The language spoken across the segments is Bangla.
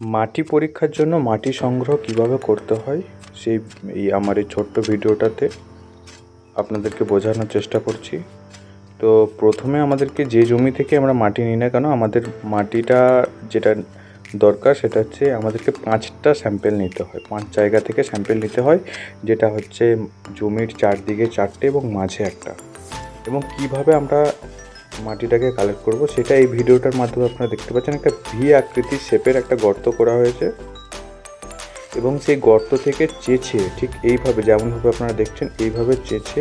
মাটি পরীক্ষার জন্য মাটি সংগ্রহ কীভাবে করতে হয়, সেই এই আমার এই ছোট্ট ভিডিওটাতে আপনাদেরকে বোঝানোর চেষ্টা করছি। তো প্রথমে আমাদেরকে যে জমি থেকে আমরা মাটি নিই না কেন, আমাদের মাটিটা যেটা দরকার সেটা হচ্ছে আমাদেরকে পাঁচটা স্যাম্পেল নিতে হয়। পাঁচ জায়গা থেকে স্যাম্পেল নিতে হয়, যেটা হচ্ছে জমির চারদিকে চারটে এবং মাঝে একটা। এবং কীভাবে আমরা মাটিটাকে কালেক্ট করব। সেটা এই ভিডিওটার মাধ্যমে আপনারা দেখতে পাচ্ছেন, একটা ভি আকৃতির শেপের একটা গর্ত করা হয়েছে। এবং সেই গর্ত থেকে চেঁচে ঠিক এইভাবে যেমনভাবে আপনারা দেখছেন, এইভাবে চেঁচে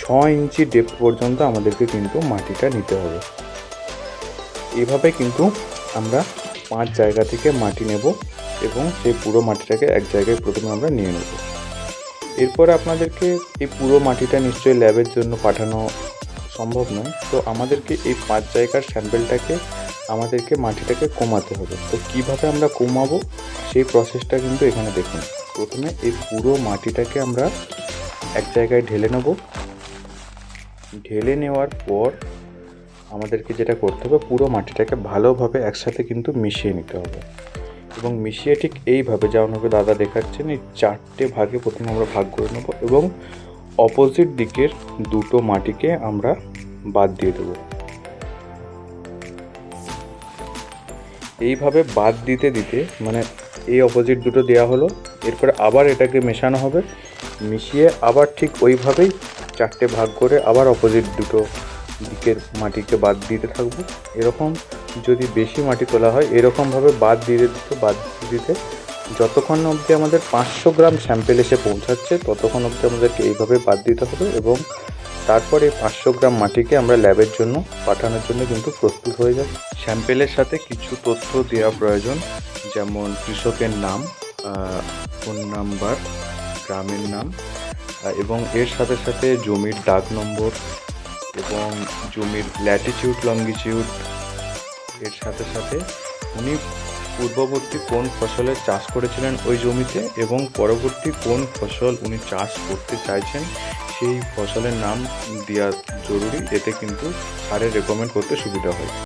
ছ ইঞ্চি ডেপথ পর্যন্ত আমাদেরকে কিন্তু মাটিটা নিতে হবে। এইভাবে কিন্তু আমরা পাঁচ জায়গা থেকে মাটি নেব এবং সেই পুরো মাটিটাকে এক জায়গায় প্রথমে আমরা নিয়ে নেব। এরপরে আপনাদেরকে এই পুরো মাটিটা নিশ্চয়ই ল্যাবের জন্য পাঠানো সম্ভব নয়। তো আমাদেরকে এই পাঁচ জায়গার স্যাম্পেলটাকে আমাদেরকে মাটিটাকে কমাতে হবে। তো কীভাবে আমরা কমাবো? সেই প্রসেসটা কিন্তু এখানে দেখুন। প্রথমে এই পুরো মাটিটাকে আমরা এক জায়গায় ঢেলে নেব। ঢেলে নেওয়ার পর আমাদেরকে যেটা করতে হবে, পুরো মাটিটাকে ভালোভাবে একসাথে কিন্তু মিশিয়ে নিতে হবে। এবং মিশিয়ে ঠিক এইভাবে, যেমনভাবে দাদা দেখাচ্ছেন, এই চারটে ভাগে প্রথমে আমরা ভাগ করে নেব এবং অপোজিট দিকের দুটো মাটিকে আমরা বাদ দিয়ে দেবো। এইভাবে বাদ দিতে দিতে মানে এই অপোজিট দুটো দেওয়া হলো, এরপরে আবার এটাকে মেশানো হবে। মিশিয়ে আবার ঠিক ওইভাবেই চারটে ভাগ করে আবার অপোজিট দুটো দিকের মাটিকে বাদ দিতে থাকব। এরকম যদি বেশি মাটি তোলা হয়, এরকমভাবে বাদ দিয়ে দিতে, বাদ দিতে যতক্ষণ অবধি আমাদের পাঁচশো গ্রাম স্যাম্পেল এসে পৌঁছাচ্ছে, ততক্ষণ অবধি আমাদেরকে এইভাবে বাদ দিতে হবে এবং তারপর এই পাঁচশো গ্রাম মাটিকে আমরা ল্যাবের জন্য পাঠানোর জন্য কিন্তু প্রস্তুত হয়ে যাবে স্যাম্পেলের সাথে কিছু তথ্য দেওয়া প্রয়োজন, যেমন কৃষকের নাম ফোন নাম্বার, গ্রামের নাম এবং এর সাথে সাথে জমির ডাক নম্বর এবং জমির ল্যাটিটিউড লঙ্গিটিউড এর সাথে সাথে উনি পূর্ববর্তী কোন ফসলের চাষ করেছিলেন ওই জমিতে এবং পরবর্তী কোন ফসল উনি চাষ করতে চাইছেন সেই ফসলের নাম দেওয়া জরুরি, এতে কিন্তু সারের রেকমেন্ড করতে সুবিধা হয়।